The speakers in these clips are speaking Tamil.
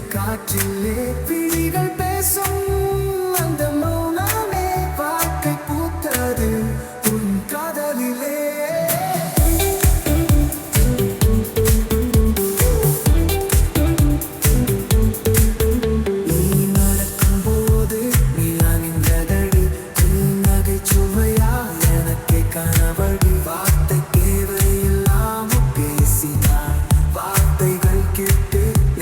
காற்றிலே பிழிகள் பேசும்.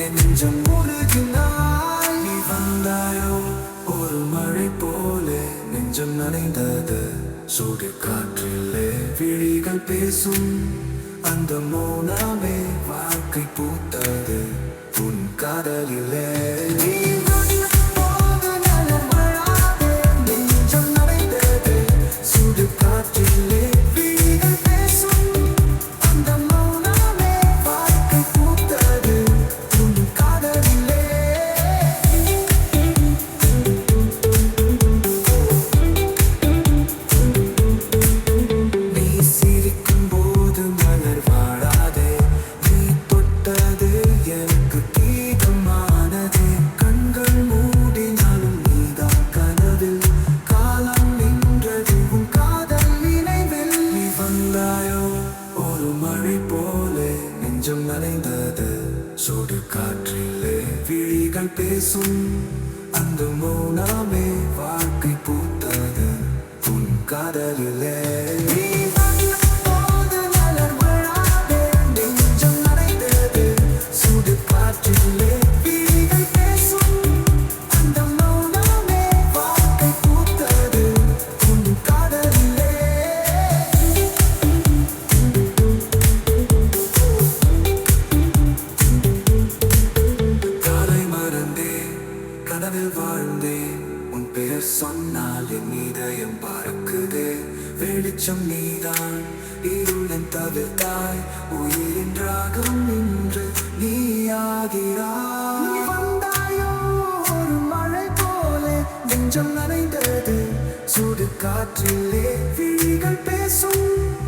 நெஞ்சம் முழுகினாய் நீ வந்தாயோ ஒரு மழை போல. நெஞ்சம் நனைந்தது சூடு காற்றிலே. விழிகள் பேசும் அந்த மௌனமே. வாழ்க்கை பூத்தது உன் காதலிலே. நீ நெஞ்சம் நனைந்தது சுடு காற்றிலே விழிகள் பேசும். அந்த மௌனமே வாழ்க்கை பூத்தது உன் காதலிலே. சொன்னால் என் இதயம் பறக்குதே. வெளிச்சம் நீதான் இருளன் தவிர்த்தாய். உயிரின் ராகம் நின்று நீயாகிறாய். வந்தாயோ ஒரு மழை போலே. நெஞ்சம் நனைந்தது சுடு காற்றிலே விழிகள் பேசும்.